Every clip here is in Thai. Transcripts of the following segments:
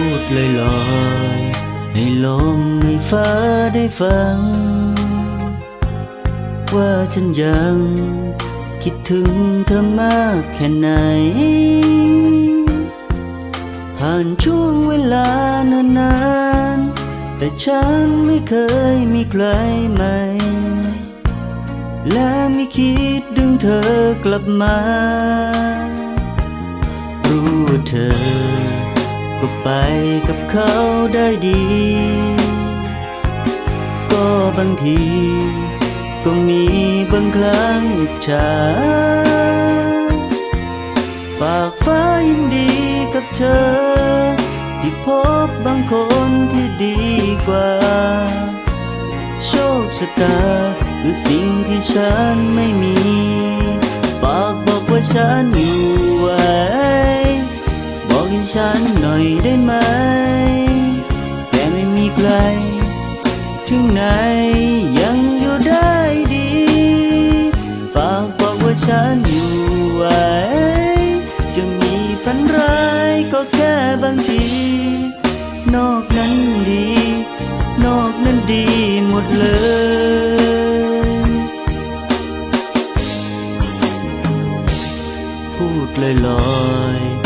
พูดลอยลอยๆ ให้ลมให้ฟ้าได้ฟัง ว่าฉันยังคิดถึงเธอมากแค่ไหน ผ่านช่วงเวลานานๆแต่ฉันไม่เคยมีใครใหม่ และไม่คิดดึงเธอกลับมา รู้ว่าเธอ ก็ไปกับเขาได้ดี ก็บางที ก็มีบางครั้งอิจฉาฝากฟ้ายินดีกับเธอ ที่พบบางคนที่ดีกว่า โชคชะตาคือสิ่งที่ฉันไม่มี ฝากบอกว่าฉันอยู่ไว้บอก ให้ฉันหน่อยได้ไหมแค่ไม่มีใคร ถึงไหนยังอยู่ได้ดี ฝากบอกว่าฉันอยู่ไว้ จะมีฝันร้ายก็แค่บางที นอกนั้นดี นอกนั้นดีหมดเลยพูดลอยลอยๆ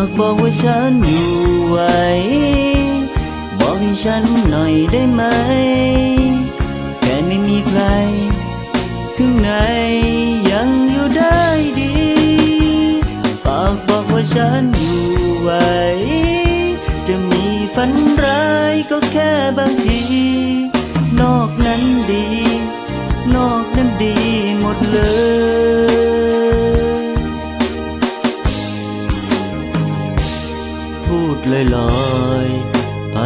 ากบอกว่าฉันอยู่ไหวบอกให้ฉันหน่อยได้ไหม แค่ไม่มีใคร ถึงไหนยังอยู่ได้ดี ฝากบอกว่าฉันอยู่ไหวจะมีฝันร้ายก็แค่บางที นอกนั้นดี นอกนั้นดีหมดเลย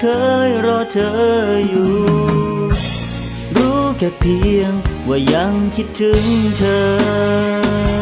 เคยรอเธออยู่ รู้แค่เพียงว่ายังคิดถึงเธอ